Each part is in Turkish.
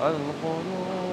القلوب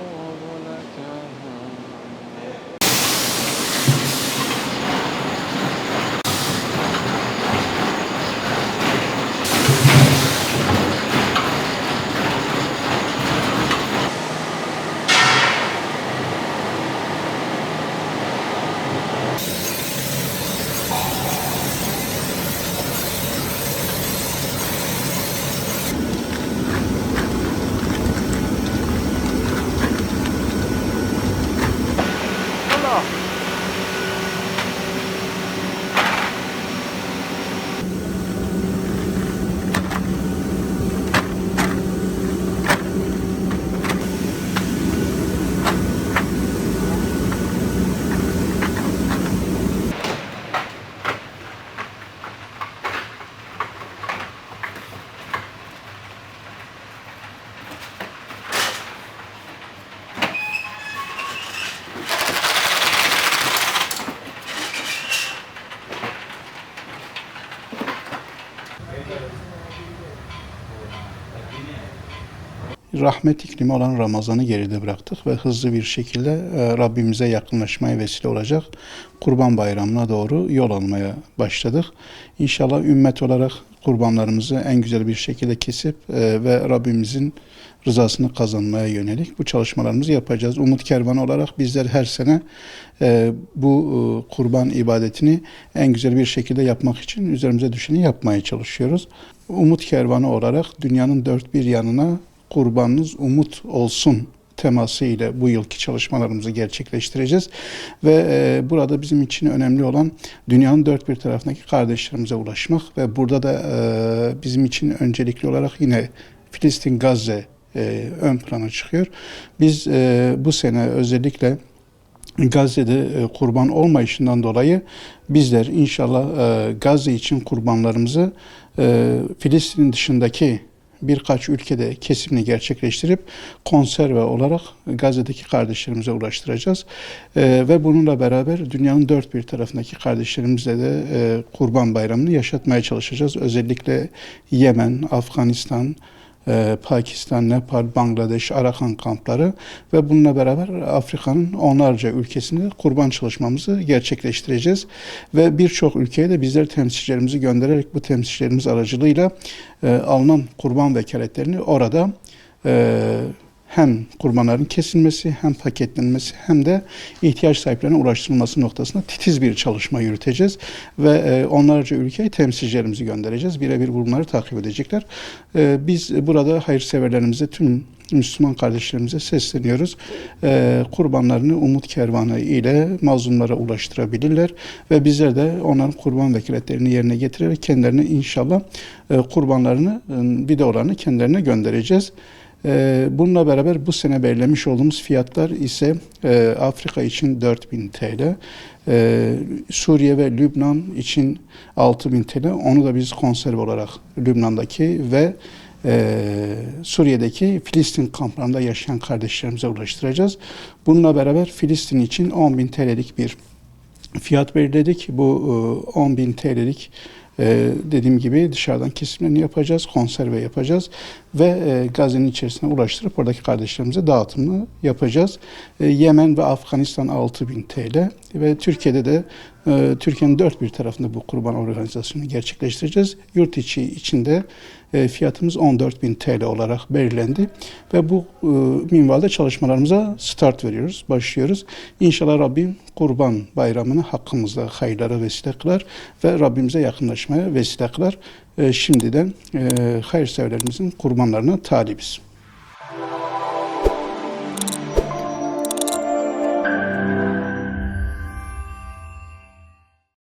rahmet iklimi olan Ramazan'ı geride bıraktık ve hızlı bir şekilde e, Rabbimize yakınlaşmaya vesile olacak Kurban Bayramı'na doğru yol almaya başladık. İnşallah ümmet olarak kurbanlarımızı en güzel bir şekilde kesip e, ve Rabbimizin rızasını kazanmaya yönelik bu çalışmalarımızı yapacağız. Umut Kervanı olarak bizler her sene e, bu kurban ibadetini en güzel bir şekilde yapmak için üzerimize düşeni yapmaya çalışıyoruz. Umut Kervanı olarak dünyanın dört bir yanına kurbanınız umut olsun teması ile bu yılki çalışmalarımızı gerçekleştireceğiz. Ve e, burada bizim için önemli olan dünyanın dört bir tarafındaki kardeşlerimize ulaşmak ve burada da e, bizim için öncelikli olarak yine Filistin, Gazze e, ön plana çıkıyor. Biz e, bu sene özellikle Gazze'de e, kurban olmayışından dolayı bizler inşallah e, Gazze için kurbanlarımızı e, Filistin dışındaki birkaç ülkede kesimini gerçekleştirip konserve olarak Gazze'deki kardeşlerimize ulaştıracağız. E, ve bununla beraber dünyanın dört bir tarafındaki kardeşlerimizle de e, Kurban Bayramı'nı yaşatmaya çalışacağız. Özellikle Yemen, Afganistan, Pakistan, Nepal, Bangladeş, Arakan kampları ve bununla beraber Afrika'nın onlarca ülkesinde kurban çalışmamızı gerçekleştireceğiz. Ve birçok ülkeye de bizler temsilcilerimizi göndererek bu temsilcilerimiz aracılığıyla e, alınan kurban vekaletlerini orada e, hem kurbanların kesilmesi hem paketlenmesi hem de ihtiyaç sahiplerine ulaştırılması noktasında titiz bir çalışma yürüteceğiz ve e, onlarca ülkeye temsilcilerimizi göndereceğiz. Birebir bunları takip edecekler. E, biz burada hayırseverlerimize tüm Müslüman kardeşlerimize sesleniyoruz. E, kurbanlarını Umut Kervanı ile mazlumlara ulaştırabilirler ve bizler de onların kurban vekaletlerini yerine getirerek kendilerine inşallah e, kurbanlarını, e, videolarını kendilerine göndereceğiz. Ee, Bununla beraber bu sene belirlemiş olduğumuz fiyatlar ise e, Afrika için 4000 TL, e, Suriye ve Lübnan için 6000 TL. Onu da biz konserve olarak Lübnan'daki ve e, Suriye'deki Filistin kamplarında yaşayan kardeşlerimize ulaştıracağız. Bununla beraber Filistin için 10.000 TL'lik bir fiyat belirledik. Bu e, 10.000 TL'lik ee, dediğim gibi dışarıdan kesimlerini yapacağız, konserve yapacağız ve e, Gazze'nin içerisine ulaştırıp oradaki kardeşlerimize dağıtımını yapacağız. E, Yemen ve Afganistan 6000 TL ve Türkiye'de de Türkiye'nin dört bir tarafında bu kurban organizasyonunu gerçekleştireceğiz. Yurt içi içinde e, fiyatımız 14.000 TL olarak belirlendi ve bu e, minvalde çalışmalarımıza start veriyoruz, başlıyoruz. İnşallah Rabbim kurban bayramını hakkımızda hayırlara vesile kılar ve Rabbimize yakınlaşmaya vesile kılar. E, şimdiden hayırseverlerimizin kurbanlarına talibiz.